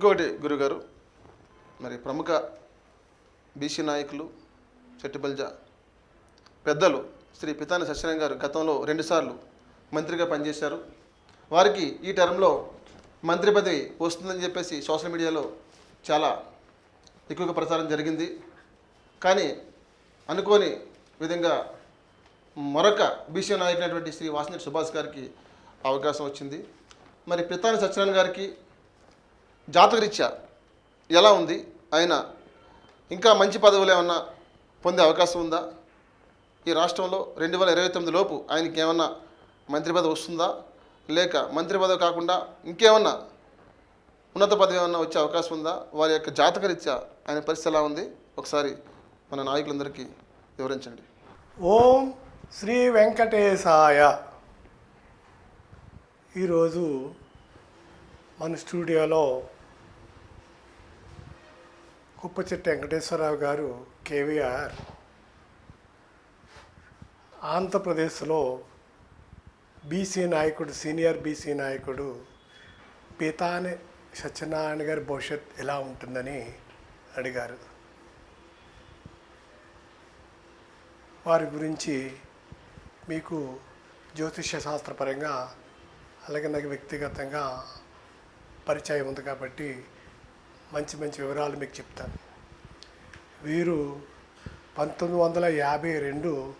ఇంకోటి గురుగారు మరి ప్రముఖ బీసీ నాయకులు చెట్టిబల్జ పెద్దలు శ్రీ పితాని సత్యనారాయణ గారు గతంలో రెండుసార్లు మంత్రిగా పనిచేశారు. వారికి ఈ టర్మ్లో మంత్రి పదవి వస్తుందని చెప్పేసి సోషల్ మీడియాలో చాలా ఎక్కువగా ప్రచారం జరిగింది. కానీ అనుకోని విధంగా మరొక బీసీ నాయకులైనటువంటి శ్రీ వాసినేటి సుభాష్ గారికి అవకాశం వచ్చింది. మరి పితాని సత్యనారాయణ గారికి జాతకరీత్యా ఎలా ఉంది? ఆయన ఇంకా మంచి పదవులు ఏమన్నా పొందే అవకాశం ఉందా? ఈ రాష్ట్రంలో రెండు వేల ఇరవై తొమ్మిది లోపు ఆయనకి ఏమన్నా మంత్రి పదవి వస్తుందా? లేక మంత్రి పదవి కాకుండా ఇంకేమన్నా ఉన్నత పదవి ఏమన్నా వచ్చే అవకాశం ఉందా? వారి యొక్క జాతకరీత్యా ఆయన పరిస్థితి ఎలా ఉంది? ఒకసారి మన నాయకులందరికీ వివరించండి. ఓం శ్రీ వెంకటేశాయ. ఈరోజు మన స్టూడియోలో కుప్పచెట్టి వెంకటేశ్వరరావు గారు కేవీఆర్ ఆంధ్రప్రదేశ్లో బీసీ నాయకుడు సీనియర్ బీసీ నాయకుడు పీతాని సత్యనారాయణ గారి భవిష్యత్ ఎలా ఉంటుందని అడిగారు. వారి గురించి మీకు జ్యోతిష్య శాస్త్రపరంగా అలాగే నాకు వ్యక్తిగతంగా పరిచయం ఉంది కాబట్టి మంచి మంచి వివరాలు మీకు చెప్తాను. వీరు పంతొమ్మిది వందల యాభై రెండు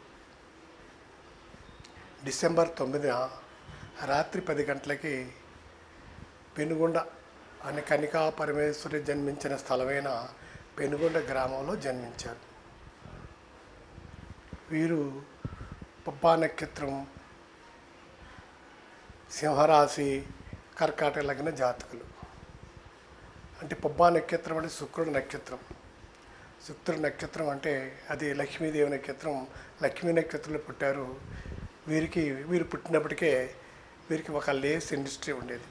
డిసెంబర్ తొమ్మిదిన రాత్రి పది గంటలకి పెనుగొండ అనే కనికా పరమేశ్వరి జన్మించిన స్థలమైన పెనుగొండ గ్రామంలో జన్మించారు. వీరు పబ్బా నక్షత్రం సింహరాశి కర్కాటక లగ్న జాతకులు. అంటే పుబ్బా నక్షత్రం అంటే శుక్రుడు నక్షత్రం. శుక్రుడు నక్షత్రం అంటే అది లక్ష్మీదేవి నక్షత్రం. లక్ష్మీ నక్షత్రంలో పుట్టారు. వీరికి వీరు పుట్టినప్పటికే వీరికి ఒక లేస్ ఇండస్ట్రీ ఉండేది.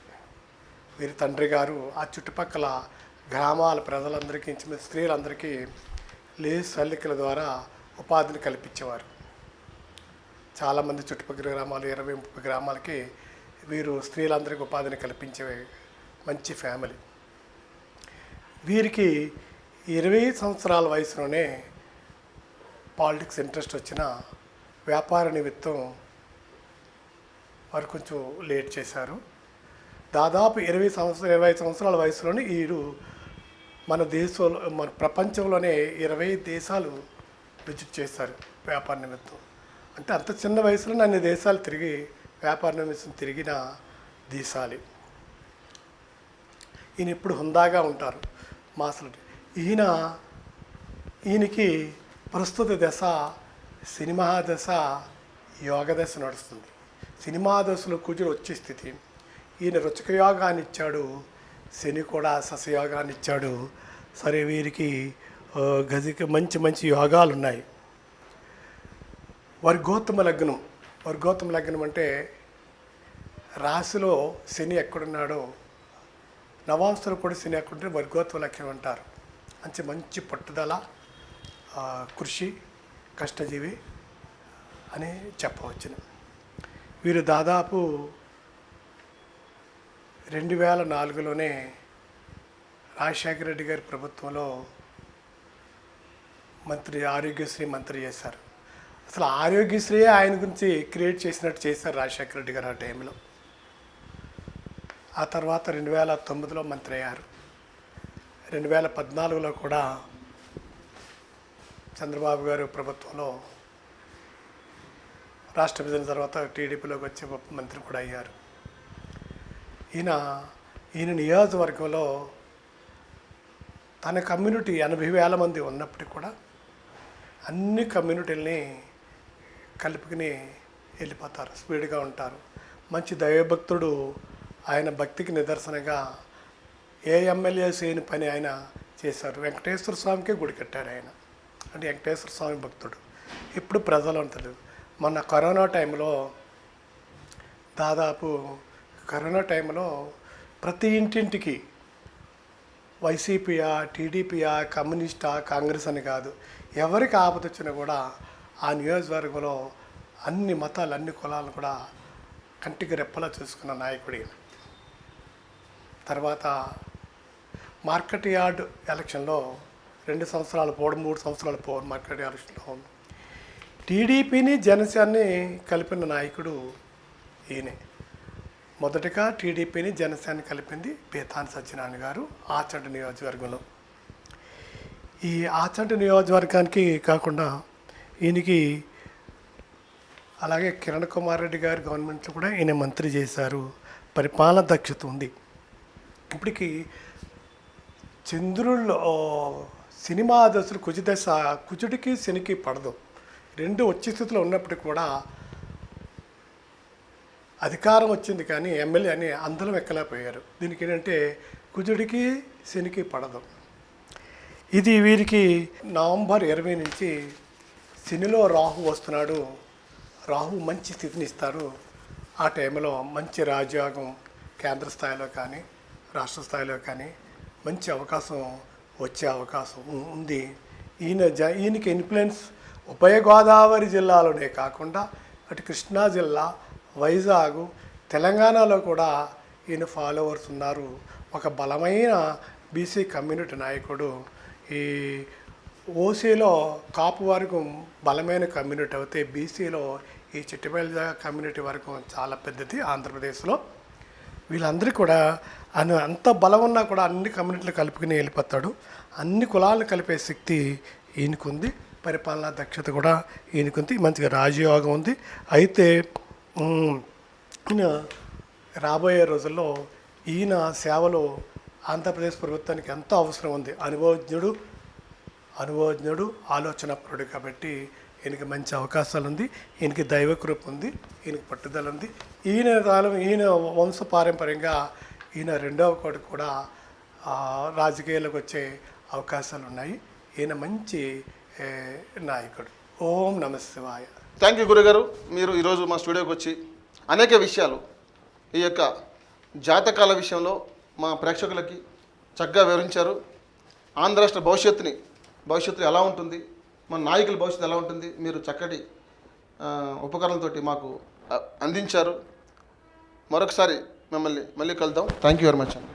వీరి తండ్రి గారు ఆ చుట్టుపక్కల గ్రామాల ప్రజలందరికీ ఇంచుమించు స్త్రీలందరికీ లేస్ అల్లికల ద్వారా ఉపాధిని కల్పించేవారు. చాలామంది చుట్టుపక్కల గ్రామాలు ఇరవై ముప్పై గ్రామాలకి వీరు స్త్రీలందరికీ ఉపాధిని కల్పించే మంచి ఫ్యామిలీ. వీరికి ఇరవై సంవత్సరాల వయసులోనే పాలిటిక్స్ ఇంట్రెస్ట్ వచ్చిన వ్యాపార నిమిత్తం వారు కొంచెం లేట్ చేశారు. దాదాపు ఇరవై సంవత్సరాలు ఇరవై సంవత్సరాల వయసులోనే వీరు మన దేశంలో మన ప్రపంచంలోనే ఇరవై దేశాలు విజిట్ చేశారు వ్యాపార నిమిత్తం. అంటే అంత చిన్న వయసులో అన్ని దేశాలు తిరిగి వ్యాపార నిమిత్తం తిరిగిన దేశాలు. ఈయన ఎప్పుడు హుందాగా ఉంటారు. మాసలు ఈయన ఈయనకి ప్రస్తుత దశ సినిమా దశ యోగ దశ నడుస్తుంది. సినిమా దశలో కూర్చుని వచ్చే స్థితి. ఈయన రుచిక యోగాన్ని ఇచ్చాడు శని కూడా సస్యయోగాన్ని ఇచ్చాడు. సరే వీరికి గదికి మంచి మంచి యోగాలు ఉన్నాయి వారి గౌతమ లగ్నం. వారి గౌతమ లగ్నం అంటే రాశిలో శని ఎక్కడున్నాడో నవాసులు కూడా శని వర్గోత్వ లక్ష్యం అంటారు. మంచి మంచి పట్టుదల కృషి కష్టజీవి అని చెప్పవచ్చును. వీరు దాదాపు రెండు వేల నాలుగులోనే రాజశేఖర రెడ్డి గారి ప్రభుత్వంలో మంత్రి ఆరోగ్యశ్రీ మంత్రి చేశారు. అసలు ఆరోగ్యశ్రీ ఆయన గురించి క్రియేట్ చేసినట్టు చేశారు రాజశేఖర రెడ్డి గారు ఆ టైంలో. ఆ తర్వాత రెండు వేల తొమ్మిదిలో మంత్రి అయ్యారు. రెండు వేల పద్నాలుగులో కూడా చంద్రబాబు గారు ప్రభుత్వంలో రాష్ట్ర విభజన తర్వాత టీడీపీలోకి వచ్చి ఉప మంత్రి కూడా అయ్యారు. ఈయన ఈయన నియోజకవర్గంలో తన కమ్యూనిటీ ఎనభై వేల మంది ఉన్నప్పటికీ కూడా అన్ని కమ్యూనిటీలని కలుపుకుని వెళ్ళిపోతారు స్పీడ్గా ఉంటారు. మంచి దైవభక్తుడు ఆయన భక్తికి నిదర్శనగా ఏ ఎమ్మెల్యే చేయని పని ఆయన చేశారు వెంకటేశ్వర స్వామికే గుడి కట్టారు ఆయన. అంటే వెంకటేశ్వర స్వామి భక్తుడు. ఇప్పుడు ప్రజలు ఉంటుంది మొన్న కరోనా టైంలో దాదాపు కరోనా టైంలో ప్రతి ఇంటింటికి వైసీపీయా టీడీపీయా కమ్యూనిస్టా కాంగ్రెస్ అని కాదు ఎవరికి ఆపద వచ్చినా కూడా ఆ నియోజకవర్గంలో అన్ని మతాలు అన్ని కులాలను కూడా కంటికి రెప్పలా చూసుకున్న నాయకుడు తర్వాత మార్కెట్ యార్డ్ ఎలక్షన్లో రెండు సంవత్సరాలు పోవడం మూడు సంవత్సరాలు పోవడం మార్కెట్ యార్డ్ ఎలక్షన్లో. టీడీపీని జనసేనని కలిపిన నాయకుడు ఈయనే. మొదటగా టీడీపీని జనసేన కలిపింది పీతాని సత్యనారాయణ గారు ఆచంట నియోజకవర్గంలో. ఈ ఆచంట నియోజకవర్గానికి కాకుండా ఈయనకి అలాగే కిరణ్ కుమార్ రెడ్డి గారు గవర్నమెంట్లో కూడా ఈయన మంత్రి చేశారు. పరిపాలన దక్షత ఉంది. ఇప్పటికి చంద్రుల్లో సినిమా దశలు కుజదశ కుజుడికి శనికి పడదు. రెండు వచ్చే స్థితిలో ఉన్నప్పటికీ కూడా అధికారం వచ్చింది కానీ ఎమ్మెల్యే అని అందరం ఎక్కలేకపోయారు. దీనికి ఏంటంటే కుజుడికి శనికి పడదు. ఇది వీరికి నవంబర్ ఇరవై నుంచి శనిలో రాహు వస్తున్నాడు. రాహు మంచి స్థితిని ఇస్తారు. ఆ టైంలో మంచి రాజ్యాంగం కేంద్ర స్థాయిలో కానీ రాష్ట్ర స్థాయిలో కానీ మంచి అవకాశం వచ్చే అవకాశం ఉంది. ఈయన జ ఈయనకి ఇన్ఫ్లుయెన్స్ ఉభయ గోదావరి జిల్లాలోనే కాకుండా అటు కృష్ణా జిల్లా వైజాగ్ తెలంగాణలో కూడా ఈయన ఫాలోవర్స్ ఉన్నారు. ఒక బలమైన బీసీ కమ్యూనిటీ నాయకుడు. ఈ ఓసీలో కాపు వరకు బలమైన కమ్యూనిటీ అయితే బీసీలో ఈ చిట్టుబెల్జ కమ్యూనిటీ వరకు చాలా పెద్దది ఆంధ్రప్రదేశ్లో. వీళ్ళందరూ కూడా ఆయన అంత బలం ఉన్నా కూడా అన్ని కమ్యూనిటీలు కలుపుకుని వెళ్ళిపోతాడు. అన్ని కులాలను కలిపే శక్తి ఈయనకుంది. పరిపాలనా దక్షత కూడా ఈయనకుంది. మంచిగా రాజయోగం ఉంది. అయితే ఈయన రాబోయే రోజుల్లో ఈయన సేవలో ఆంధ్రప్రదేశ్ ప్రభుత్వానికి ఎంతో అవసరం ఉంది. అనుభవజ్ఞుడు అనుభవజ్ఞుడు ఆలోచనపరుడు కాబట్టి ఈయనకి మంచి అవకాశాలు ఉంది ఈయనకి దైవకృప ఉంది ఈయనకి పట్టుదల ఉంది ఈయన కాలం ఈయన వంశ పారంపర్యంగా ఈయన రెండవ కొడుకు కూడా రాజకీయాలకు వచ్చే అవకాశాలు ఉన్నాయి ఈయన మంచి నాయకుడు. ఓం నమ శివాయ. థ్యాంక్ యూ గురుగారు. మీరు ఈరోజు మా స్టూడియోకి వచ్చి అనేక విషయాలు ఈ యొక్క జాతకాల విషయంలో మా ప్రేక్షకులకి చక్కగా వివరించారు. ఆంధ్ర రాష్ట్ర భవిష్యత్తుని భవిష్యత్తు ఎలా ఉంటుంది మన నాయకుల భవిష్యత్తు ఎలా ఉంటుంది? మీరు చక్కటి ఉపకరణలతోటి మాకు అందించారు. మరొకసారి మిమ్మల్ని మళ్ళీ కలుద్దాం. థ్యాంక్ యూ వెరీ మచ్ అండి